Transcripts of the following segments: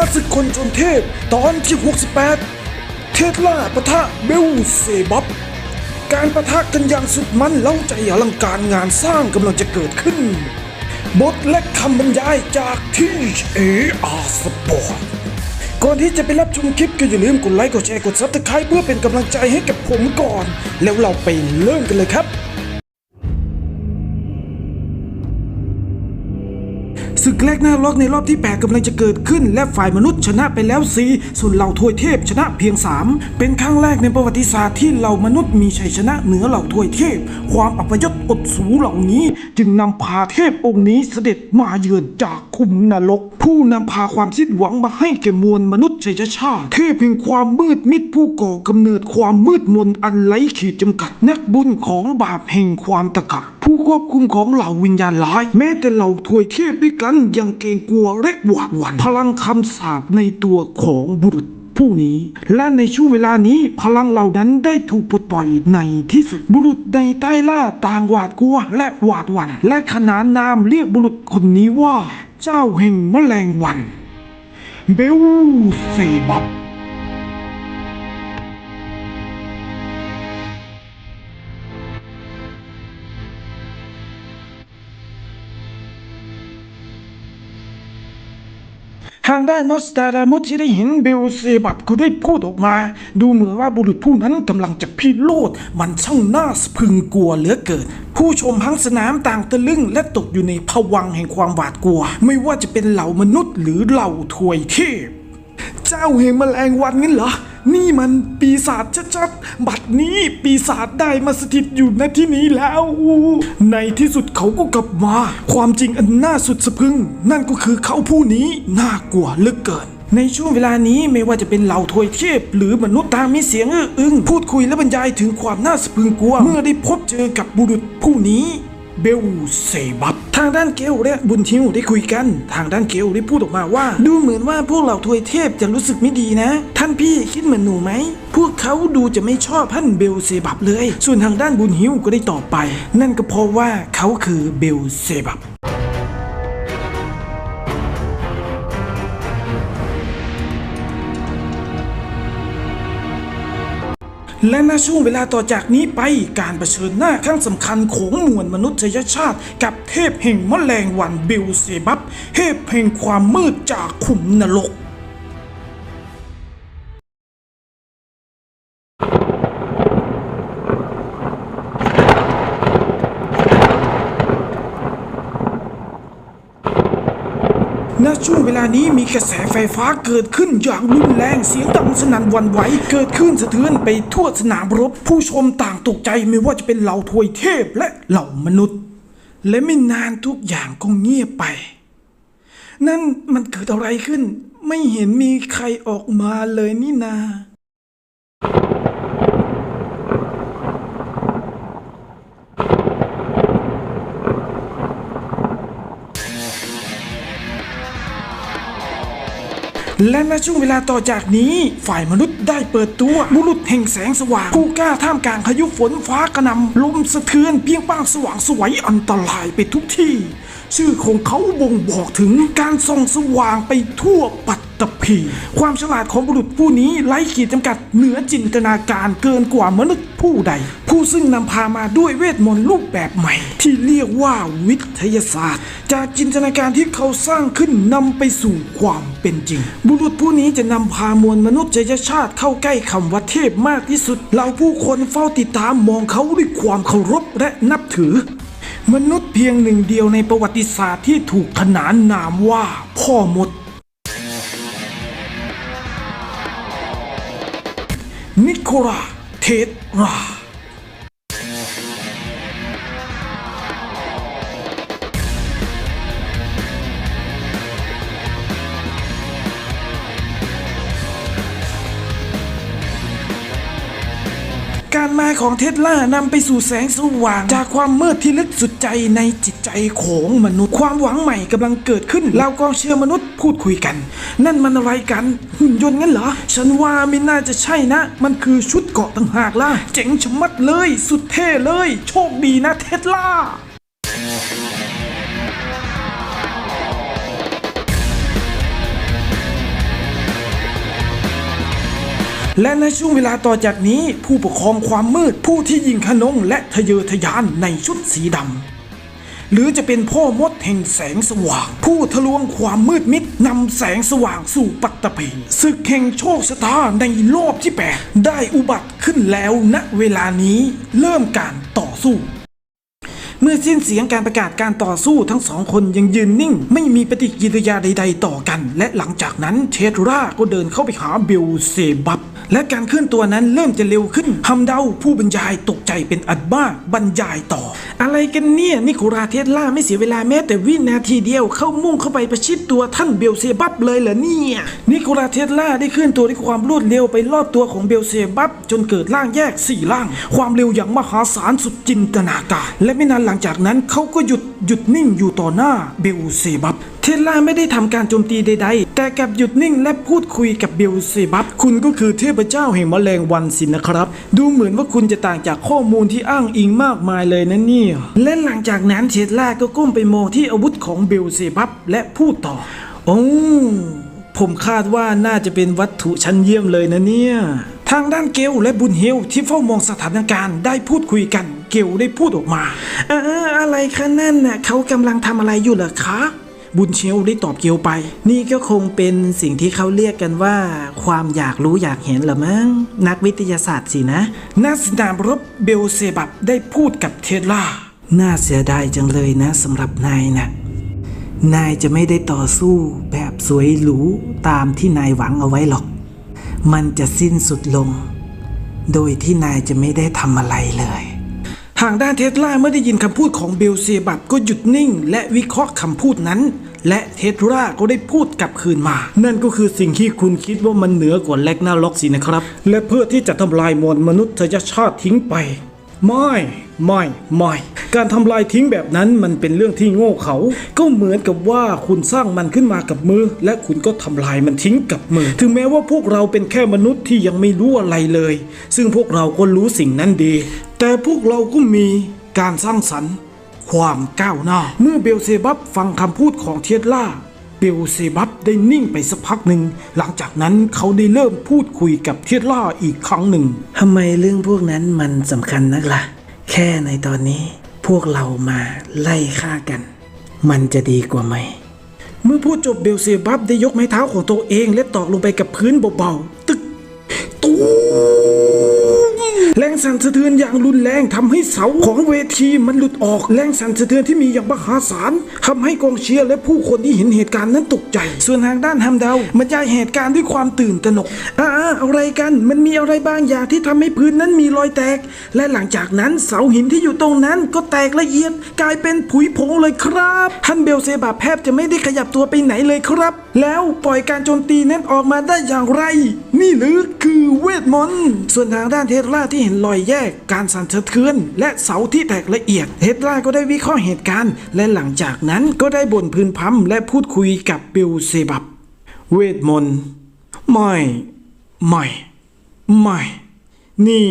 าศึกคนจนเทพ ตอนที่ 68 เทสลาปะทะเบลเซบับ การปะทะกันอย่างสุดมันเล่าใจอลังการงานสร้างกำลังจะเกิดขึ้น บทและคำบรรยายจากที่ AR Sport ก่อนที่จะไปรับชมคลิปก็อย่าลืมกดไลค์กดแชร์กดซับสไคร b e เพื่อเป็นกำลังใจให้กับผมก่อน แล้วเราไปเริ่มกันเลยครับ กแรกหน้าล็อกในรอบที่ 8กำลังจะเกิดขึ้น และฝ่ายมนุษย์ชนะไปแล้ว4ส่วนเหล่าทวยเทพชนะเพียง 3 เป็นครั้งแรกในประวัติศาสตร์ที่เหล่ามนุษย์มีชัยชนะเหนือเหล่าทวยเทพ ความอัปยศอดสูเหล่านี้ จึงนำพาเทพองค์นี้เสด็จมาเยือนจากคุมนรก ผู้นำพาความสิ้นหวังมาให้แก่มวลมนุษยชาติเทพแห่งความมืดมิดผู้ก่อกำเนิดความมืดมนอันไร้ขีดจำกัด นักบุญของบาปแห่งความตะกะ ผู้ควบคุมของเหล่าวิญญาณร้าย แม้แต่เหล่าทวยเทพด้วยกันยังเกรงกลัวและหวาดหวั่นพลังคำสาปในตัวของบุรุษผู้นี้ และในช่วงเวลานี้พลังเหล่านั้นได้ถูกปลดปล่อยในที่สุดบุรุษในใต้ล่าต่างหวาดกลัวและหวาดหวั่นและขนานนามเรียกบุรุษคนนี้ว่า เจ้าแห่งแมลงวัน เบลเซบับ ทางด้านนอสตาดามุสที่ได้เห็นเบลเซบับก็ได้พูดออกมา ดูเหมือนว่าบุรุษผู้นั้นกำลังจะพิโรธมันช่างน่าสะพึงกลัวเหลือเกินผู้ชมทั้งสนามต่างตะลึงและตกอยู่ในผวังแห่งความหวาดกลัว ไม่ว่าจะเป็นเหล่ามนุษย์หรือเหล่าถวยเทพ เจ้าแห่งแมลงวันงั้นเหรอ นี่มันปีศาจชัดๆ บัดนี้ปีศาจได้มาสถิตอยู่ณที่นี้แล้ว ในที่สุดเขาก็กลับมา ความจริงอันน่าสุดสะพึง นั่นก็คือเขาผู้นี้น่ากลัวเหลือเกินในช่วงเวลานี้ไม่ว่าจะเป็นเหล่าทวยเทพ หรือมนุษย์ต่างมีเสียงอื้ออึงพูดคุยและบรรยายถึงความน่าสะพึงกลัว เมื่อได้พบเจอกับบุรุษผู้นี้เบลเซบับ ทางด้านเกลและบุญทิวได้คุยกัน ทางด้านเกลได้พูดออกมาว่า ดูเหมือนว่าพวกเหล่าทวยเทพจะรู้สึกไม่ดีนะ ท่านพี่คิดเหมือนหนูไหม พวกเขาดูจะไม่ชอบท่านเบลเซบับเลย ส่วนทางด้านบุญฮิวก็ได้ตอบไป นั่นก็เพราะว่าเขาคือเบลเซบับ และณช่วงเวลาต่อจากนี้ไปการเผชิญหน้าครั้งสำคัญของมวลมนุษยชาติ กับเทพแห่งแมลงวันบิลเซบับเทพแห่งความมืดจากขุมนรก ช่วงเวลานี้มีกระแสไฟฟ้าเกิดขึ้นอย่างรุนแรงเสียงดังสนั่นวันไหวเกิดขึ้นสะเทือนไปทั่วสนามรบ ผู้ชมต่างตกใจไม่ว่าจะเป็นเหล่าทวยเทพและเหล่ามนุษย์ และไม่นานทุกอย่างก็เงียบไป นั่นมันเกิดอะไรขึ้น ไม่เห็นมีใครออกมาเลยนี่นา และณช่วงเวลาต่อจากนี้ ฝ่ายมนุษย์ได้เปิดตัวบุรุษแห่งแสงสว่างผู้กล้าท่ามกลางพายุฝนฟ้ากระนำลมสะเทือนเพียงป้างสว่างสวัยอันตรายไปทุกที่ ชื่อของเขาบ่งบอกถึงการส่องสว่างไปทั่วปัตตภีความฉลาดของบุรุษผู้นี้ไร้ขีดจำกัดเหนือจินตนาการเกินกว่ามนุษย์ ผู้ใด ผู้ซึ่งนำพามาด้วยเวทมนต์รูปแบบใหม่ ที่เรียกว่าวิทยาศาสตร์ จากจินตนาการที่เขาสร้างขึ้นนำไปสู่ความเป็นจริง บุรุษผู้นี้จะนำพามวลมนุษยชาติเข้าใกล้คำว่าเทพมากที่สุดเหล่าผู้คนเฝ้าติดตามมองเขาด้วยความเคารพและนับถือมนุษย์เพียงหนึ่งเดียวในประวัติศาสตร์ที่ถูกขนานนามว่าพ่อมด นิโคลา ทิศ ของเทสลานำไปสู่แสงสว่าง จากความมืดที่ลึกสุดใจในจิตใจของมนุษย์ ความหวังใหม่กำลังเกิดขึ้นเรากองเชื่อมนุษย์พูดคุยกัน นั่นมันอะไรกัน หุ่นยนต์งั้นเหรอ ฉันว่าไม่น่าจะใช่นะ มันคือชุดเกาะต่างหากล่ะ เจ๋งชะมัดเลย สุดเท่เลย โชคดีนะเทสลา และในช่วงเวลาต่อจากนี้ผู้ปกครองความมืดผู้ที่ยิงขนงและทะเยอทะยานในชุดสีดำหรือจะเป็นพ่อมดแห่งแสงสว่าง ผู้ทะลวงความมืดมิดนำแสงสว่างสู่ปัตตภีศึกแห่งโชคชะตาในรอบที่แปดได้อุบัติขึ้นแล้วณเวลานี้เริ่มการต่อสู้เมื่อสิ้นเสียงการประกาศการต่อสู้ทั้งสองคนยังยืนนิ่ง ไม่มีปฏิกิริยาใด ๆ ต่อกัน และหลังจากนั้นเทสราก็เดินเข้าไปหาเบลเซบับ และการเคลื่อนตัวนั้นเริ่มจะเร็วขึ้นฮัมเดาผู้บรรยายตกใจเป็นอัดบ้าบรรยายต่อ อะไรกันเนี่ยนิโคลาเทสลาไม่เสียเวลาแม้แต่วินาทีเดียวเข้ามุ่งเข้าไปประชิดตัวท่านเบลเซบับเลยเหรอเนี่ยนิโคลาเทสลาได้เคลื่อนตัวด้วยความรวดเร็วไปรอบตัวของเบลเซบับจนเกิดร่างแยกสี่ร่าง ความเร็วอย่างมหาศาลสุดจินตนาการและไม่นานหลังจากนั้นเขาก็หยุดหยุดนิ่งอยู่ต่อหน้าเบลเซบับเทสลาไม่ได้ทำการโจมตีใด ๆ แต่กับหยุดนิ่งและพูดคุยกับเบลเซบับคุณก็คือเทพเจ้าแห่งแมลงวันสินะครับ ดูเหมือนว่าคุณจะต่างจากข้อมูลที่อ้างอิงมากมายเลยนะนี่ยและหลังจากนั้นเทสลาก็ก้มไปมองที่อาวุธของเบลเซบับและพูดต่อโอ้ผมคาดว่าน่าจะเป็นวัตถุชั้นเยี่ยมเลยนะเนี่ย ทางด้านเกลและบุญเฮลที่เฝ้ามองสถานการณ์ได้พูดคุยกัน เกลได้พูดออกมา เอออะไรคะนั่นน่ะเขากำลังทำอะไรอยู่เหรอคะ บุญเชลได้ตอบเกลไป นี่ก็คงเป็นสิ่งที่เขาเรียกกันว่า ความอยากรู้อยากเห็นหรือมั้ง นักวิทยาศาสตร์สินะนาสนามรบเบลเซบับได้พูดกับเทสลาน่าเสียดายจังเลยนะสำหรับนายนะนายจะไม่ได้ต่อสู้แบบสวยหรูตามที่นายหวังเอาไว้หรอก มันจะสิ้นสุดลง โดยที่นายจะไม่ได้ทำอะไรเลย ทางด้านเทสลาเมื่อได้ยินคำพูดของเบลเซบับก็หยุดนิ่ง และวิเคราะห์คำพูดนั้น และเทสลาก็ได้พูดกลับคืนมา นั่นก็คือสิ่งที่คุณคิดว่ามันเหนือกว่าแลกนาล็อกสินะครับ และเพื่อที่จะทำลายมวลมนุษยชาติทิ้งไป ไม่ไม่ไม่การทำลายทิ้งแบบนั้นมันเป็นเรื่องที่โง่เขา ก็เหมือนกับว่าคุณสร้างมันขึ้นมากับมือ และคุณก็ทำลายมันทิ้งกับมือ ถึงแม้ว่าพวกเราเป็นแค่มนุษย์ที่ยังไม่รู้อะไรเลย ซึ่งพวกเราก็รู้สิ่งนั้นดี แต่พวกเราก็มีการสร้างสรรค์ ความก้าวหน้า เมื่อเบลเซบับฟังคำพูดของเทียร่า บลเซบับได้นิ่งไปสักพักหนึ่ง หลังจากนั้นเขาได้เริ่มพูดคุยกับเทียร่าอีกครั้งหนึ่งทำไมเรื่องพวกนั้นมันสำคัญนักล่ะ แค่ในตอนนี้พวกเรามาไล่ฆ่ากัน มันจะดีกว่าไหม เมื่อพูดจบเบลเซบับได้ยกไม้เท้าของตัวเอง และตอกลงไปกับพื้นเบาๆตึกตูม แรงสั่นสะเทือนอย่างรุนแรงทำให้เสาของเวทีมันหลุดออก แรงสั่นสะเทือนที่มีอย่างมหาศาลทำให้กองเชียร์และผู้คนที่เห็นเหตุการณ์นั้นตกใจ ส่วนทางด้านฮัมเดาบรรยายเหตุการณ์ด้วยความตื่นตระหนกอ่าอะไรกันมันมีอะไรบางอย่างที่ทำให้พื้นนั้นมีรอยแตก และหลังจากนั้นเสาหินที่อยู่ตรงนั้นก็แตกละเอียด กลายเป็นผุยผงเลยครับฮันเบลเซบาแทบจะไม่ได้ขยับตัวไปไหนเลยครับ แล้วปล่อยการโจมตีนั้นออกมาได้อย่างไร นี่หรือคือเวทมนต์ส่วนทางด้านเทสลาที่เห็นรอยแยกการสั่นสะเทือน และเสาที่แตกละเอียดเทสลาก็ได้วิเคราะห์เหตุการณ์ และหลังจากนั้นก็ได้บ่นพึนพำและพูดคุยกับเบลเซบับ เวทมนต์ไม่ ไม่ ไม่ นี่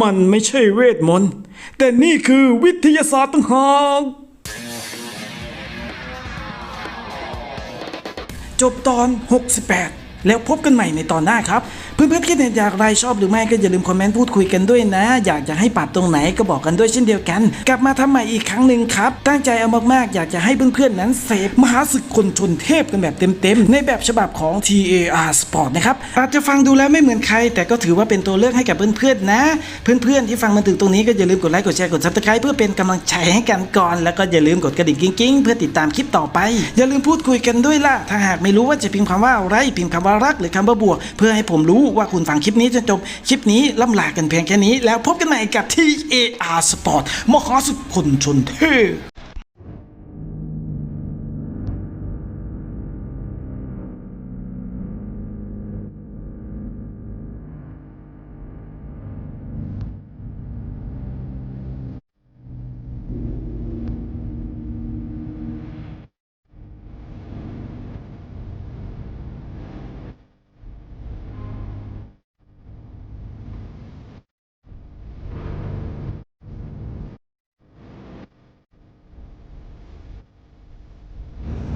มันไม่ใช่เวทมนต์แต่นี่คือวิทยาศาสตร์ต่างหากจบตอน 68 แล้วพบกันใหม่ในตอนหน้าครับ เพื่อนๆคิดเห็นอย่างไรชอบหรือไม่ก็อย่าลืมคอมเมนต์พูดคุยกันด้วยนะ อยากจะให้ปรับตรงไหนก็บอกกันด้วยเช่นเดียวกัน กลับมาทำใหม่อีกครั้งหนึ่งครับ ตั้งใจเอามากๆ อยากจะให้เพื่อนๆนั้นเสพมหาศึกคนชนเทพกันแบบเต็มๆ ในแบบฉบับของ TAR Sport นะครับอาจจะฟังดูแล้วไม่เหมือนใคร แต่ก็ถือว่าเป็นตัวเลือกให้กับเพื่อนๆนะ เพื่อนๆที่ฟังมาถึงตรงนี้ก็อย่าลืมกดไลค์กดแชร์กด subscribe เพื่อเป็นกำลังใจให้กันก่อนแล้วก็อย่าลืมกดกระดิ่งกิ้งๆ เพื่อติดตามคลิปต่อไป อย่าลืมพูดคุยกันด้วยล่ะถ้าหากไม่รู้ว่าจะพิมพ์คำว่าอะไรพิมพ์คำว่ารักหรือคำว่าบวก เพื่อให้ผมรู้ว่าคุณฟังคลิปนี้จนจบ คลิปนี้ล่ำลากันเพียงแค่นี้ แล้วพบกันใหม่กับ TAR Sport มหาสุดคนชนเท่